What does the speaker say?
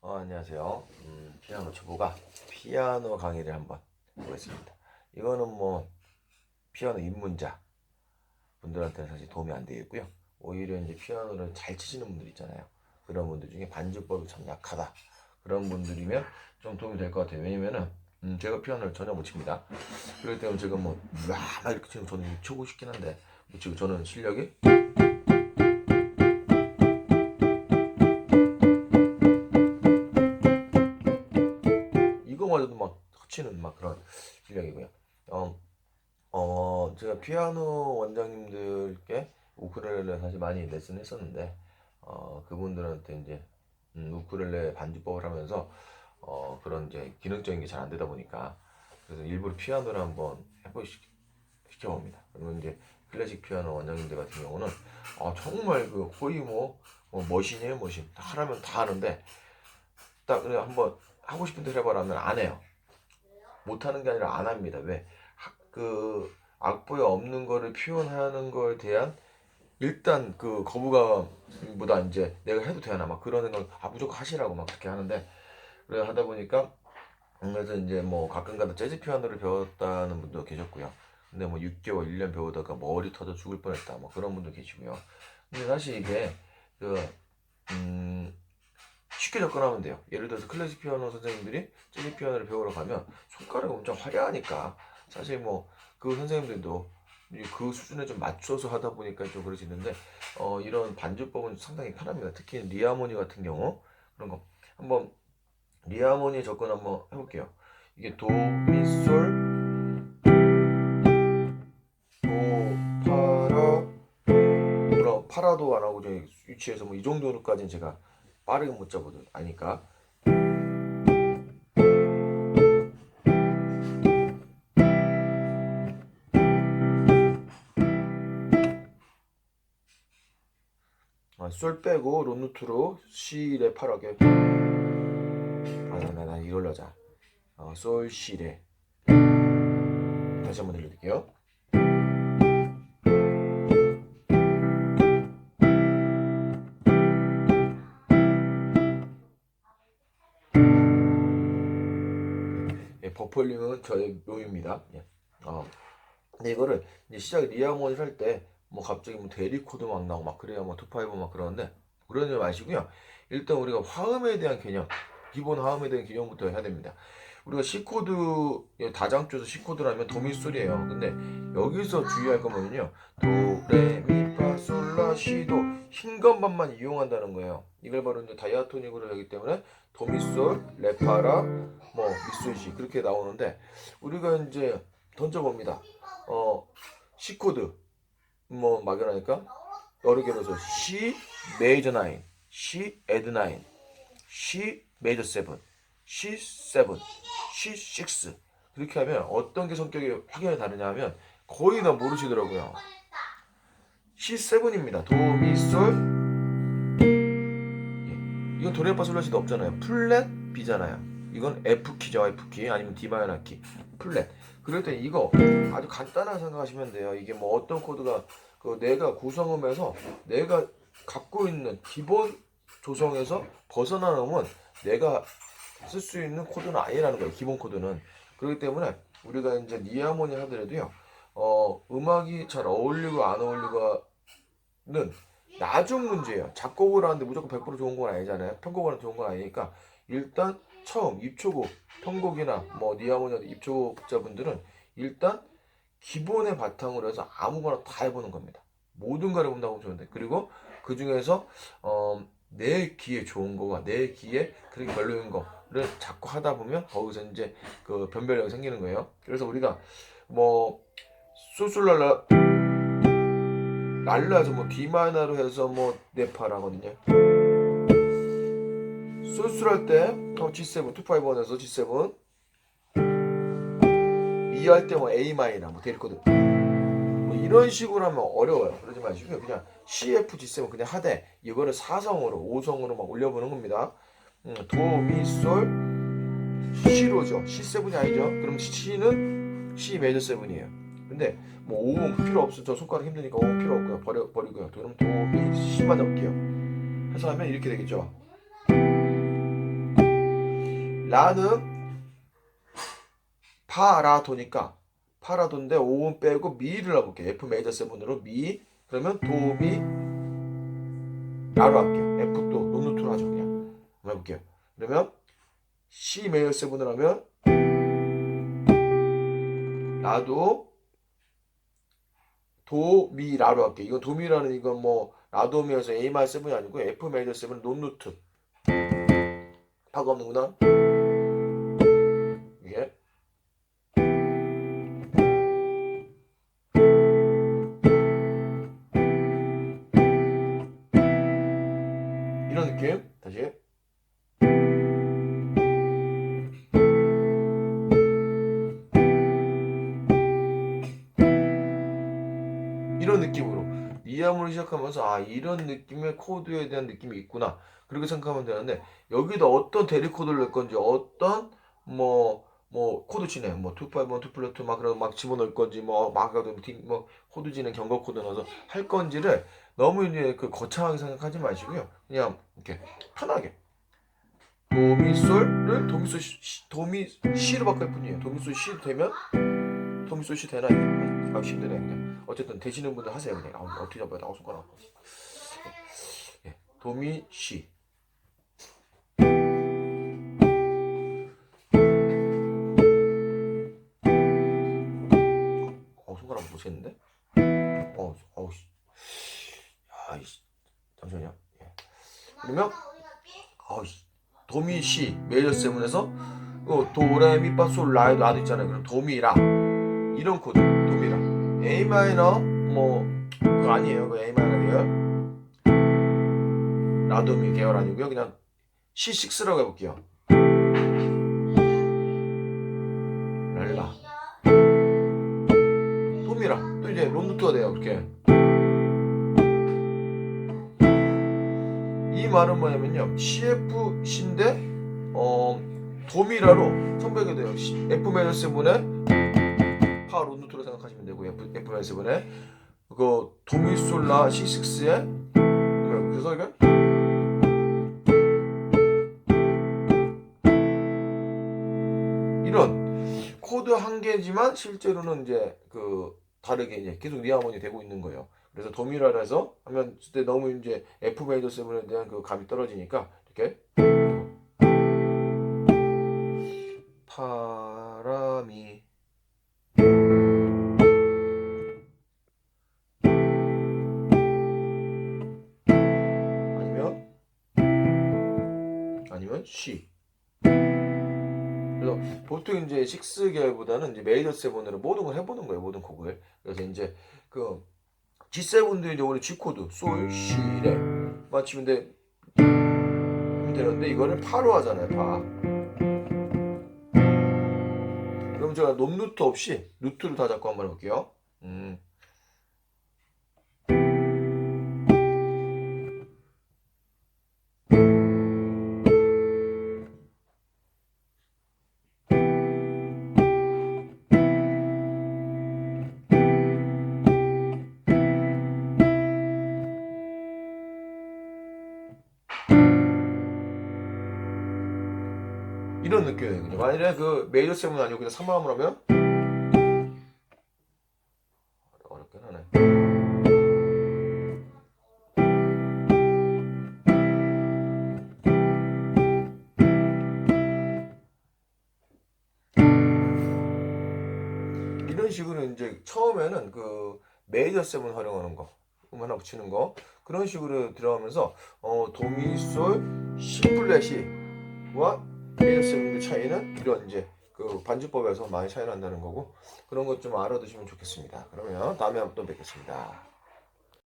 어, 안녕하세요. 음, 피아노 초보가 피아노 강의를 한번 해보겠습니다. 이거는 뭐 피아노 입문자 분들한테는 사실 도움이 안 되겠고요. 오히려 이제 피아노를 잘 치시는 분들 있잖아요. 그런 분들 중에 반주법이 참 약하다. 그런 분들이면 좀 도움이 될 것 같아요. 왜냐면은 음, 제가 피아노를 전혀 못 칩니다. 그렇기 때문에 제가 뭐, 와, 막 이렇게 치면 저는 치고 싶긴 한데, 못 치고 저는 실력이 실력이고요. 어, 어, 제가 피아노 원장님들께 우쿨렐레 사실 많이 레슨 했었는데, 어, 그분들한테 이제, 음, 우쿨렐레 반주법을 하면서, 어, 그런 이제 기능적인 게 잘 안 되다 보니까, 그래서 일부러 피아노를 한번 해보시, 시켜봅니다. 그러면 이제 클래식 피아노 원장님들 같은 경우는, 아, 정말 그 거의 뭐, 뭐 머신이에요, 머신. 다 하라면 다 하는데, 딱 그냥 한번 하고 싶은 대로 해봐라 하면 안 해요. 못하는 게 아니라 안 합니다. 왜? 하- 그 악보에 없는 거를 표현하는 거에 대한 일단 그 거부감보다 이제 내가 해도 되나 막 그런 생각 아 무조건 하시라고 막 그렇게 하는데 그래 하다 보니까 그래서 이제 뭐 가끔가다 재즈 피아노를 배웠다는 분도 계셨고요. 근데 뭐 6개월, 1년 배우다가 머리 터져 죽을 뻔했다. 뭐 그런 분도 계시고요. 근데 사실 이게 그 음, 쉽게 접근하면 돼요. 예를 들어서 클래식 피아노 선생님들이 재즈 피아노를 배우러 가면 손가락이 엄청 화려하니까 사실 뭐 그 선생님들도 이그 수준에 좀 맞춰서 하다 보니까 좀 그러시는데 어, 이런 반주법은 상당히 편합니다. 특히 리하모니 같은 경우 그런 거 한번 리하모니 접근 한번 해볼게요. 이게 도, 미, 솔, 도, 파라, 물론 파라도 안 하고 유치해서 뭐 이 정도로까지는 제가 빠르게 못 잡아도 아니까. 아, 솔 빼고 론루트로 시레 파라게 아나 나 이걸로 하자. 어, 솔 시레 다시 한번 들려드릴게요 예, 버펄링은 저의 묘입니다. 예. 어, 근데 이거를 이제 시작 리하모니를 할때 뭐 갑자기 뭐 대리 코드 막 나오고 막 그래야 뭐 투파이브 막 그러는데 그러지 마시고요. 일단 우리가 화음에 대한 개념, 기본 화음에 대한 개념부터 해야 됩니다. 우리가 C 코드 예, 다장조에서 C 코드라면 도미솔이에요. 근데 여기서 주의할 거면요. 도레미파솔라시도 흰 것만만 이용한다는 거예요. 이걸 바로 이제 다이아토닉으로 하기 때문에 도미솔, 레파라, 뭐 미솔시 그렇게 나오는데 우리가 이제 던져봅니다. 어 C 코드 뭐 막연하니까 여러 개로 해서 C 메이저 9, C 에드 9, C 메이저 7, C7, C6 그렇게 하면 어떤 게 성격이 확연히 다르냐 하면 거의 다 모르시더라고요. C7입니다. 도, 미, 솔. 예. 이건 도레파 솔라시도 없잖아요. 플랫 B잖아요. 이건 F 키죠, F 키 아니면 D 마이너 키, 플랫. 그럴 때 이거 아주 간단하게 생각하시면 돼요. 이게 뭐 어떤 코드가 그 내가 구성음에서 내가 갖고 있는 기본 조성에서 벗어나면 내가 쓸 수 있는 코드는 아니라는 거예요. 기본 코드는. 그렇기 때문에 우리가 이제 니하모니 하더라도요. 어, 음악이 잘 어울리고 안 어울리고 는 나중 문제예요. 작곡을 하는데 무조건 100% 좋은 건 아니잖아요. 편곡을 하는 좋은 건 아니니까 일단 처음 입초급 편곡이나 뭐 니하모니 입초급자분들은 일단 기본의 바탕으로 해서 아무거나 다 해보는 겁니다. 모든 걸 해본다고 보면 좋은데 그리고 그 중에서 어, 내 귀에 좋은 거와 내 귀에 그렇게 별로인 거를 자꾸 하다 보면 거기서 이제 그 변별력이 생기는 거예요. 그래서 우리가 뭐 소술랄라 랄라에서 뭐 D 마이너로 해서 뭐 네파라거든요. 소술할 때 어, G7, 251에서 G7 E 할때 뭐 A 마이너 뭐 데리코드 뭐 이런 식으로 하면 어려워요. 그러지 마시고요. 그냥 CF G7 그냥 하되 이거를 4성으로 5성으로 막 올려보는 겁니다. 음, 도, 미, 솔, C로죠. C7이 아니죠. 그럼 C는 C 메이저 7이에요. 근데 뭐 5음 필요 없어. 저 손가락 힘드니까 5음 필요 없고요. 버려 버리고요. 그럼 도, 미, C만 잡을게요. 해서 하면 이렇게 되겠죠. 라는 파라도니까 파라도인데 5음 빼고 미를 해볼게요. F 메이저 세븐으로 미 그러면 도미 라로 할게요. F 또 노노트로 하죠 그냥 한번 해볼게요. 그러면 C 메이저 세븐을 하면 라도 도미 라로 할게요. 이건 도미라는 이건 뭐 라도미에서 A 마이 세븐이 아니고 F 메이저 세븐 논노트 파가 없는구나. 이게 이런 느낌 다시 이런 느낌으로 이하모를 시작하면서 아 이런 느낌의 코드에 대한 느낌이 있구나. 그렇게 생각하면 되는데 여기다 어떤 대리 코드를 넣을 건지 어떤 뭐뭐 코드 진행 뭐 251, 2 플러스 2막 그런 막 집어넣을 건지 뭐막 뭐 코드 진행 경고 코드 넣어서 할 건지를 너무 이제 그 거창하게 생각하지 마시고요. 그냥 이렇게 편하게. 도미솔을 도미솔 시, 도미 시로 바꿀 뿐이에요. 도미솔 시 되면 도미솔 시 되나 이게 아 힘드네 그냥 어쨌든 되시는 분들 하세요 그냥. 아, 어떻게 잡아야 돼 아우 손가락 예, 도미 시 어 손가락 못 쳤는데? 어 어우 씨. 아이씨. 잠시만요. 예. 그러면 아우 씨. 도미 시 메이저 세븐에서 어, 도레미파솔 라에도 라도 있잖아요. 그럼 도미라 이런 코드 도미라 A 마이너 뭐 그거 아니에요. 그 A 마이너 계열? 라도미 계열 아니고요. 그냥 C6라고 해볼게요. 랄라. 도미라 또 이제 론노트가 돼요. 그렇게. 이 말은 뭐냐면요. CF C인데 어 도미라로 선배게 돼요. F 메이저 세븐 에파 론노트로 생각하시면 되고 F, F 세븐에 그 도미솔라 C6에 그래서 이게 이런 코드 한 개지만 실제로는 이제 그 다르게 이제 계속 리하모니 되고 있는 거예요. 그래서 도미라를 해서 하면 그때 너무 이제 F 메이저 세븐에 대한 그 감이 떨어지니까 이렇게 바 아니면 C 그래서 보통 이제 6 계열보다는 이제 메이저 세븐으로 모든 걸 해보는 거예요 모든 곡을. 그래서 이제 그 G7도 이제 원래 G 코드 솔, 시, 레. 맞추면 돼 하면 되는데 이거를 파로 하잖아요 파. 그럼 제가 놈 루트 없이 루트를 다 잡고 한번 해볼게요. 음. 느낌이에요. 그죠? 만일에 그 메이저 세븐 아니고 그냥 3마음을 하면 어렵긴 하네. 이런 식으로 이제 처음에는 그 메이저 세븐 활용하는 거, 음 하나 붙이는 거 그런 식으로 들어가면서 어 도미솔 C 플랫이 와 세븐의 차이는 이런 이제 그 반주법에서 많이 차이 난다는 거고 그런 것 좀 알아두시면 좋겠습니다. 그러면 다음에 한번 또 뵙겠습니다.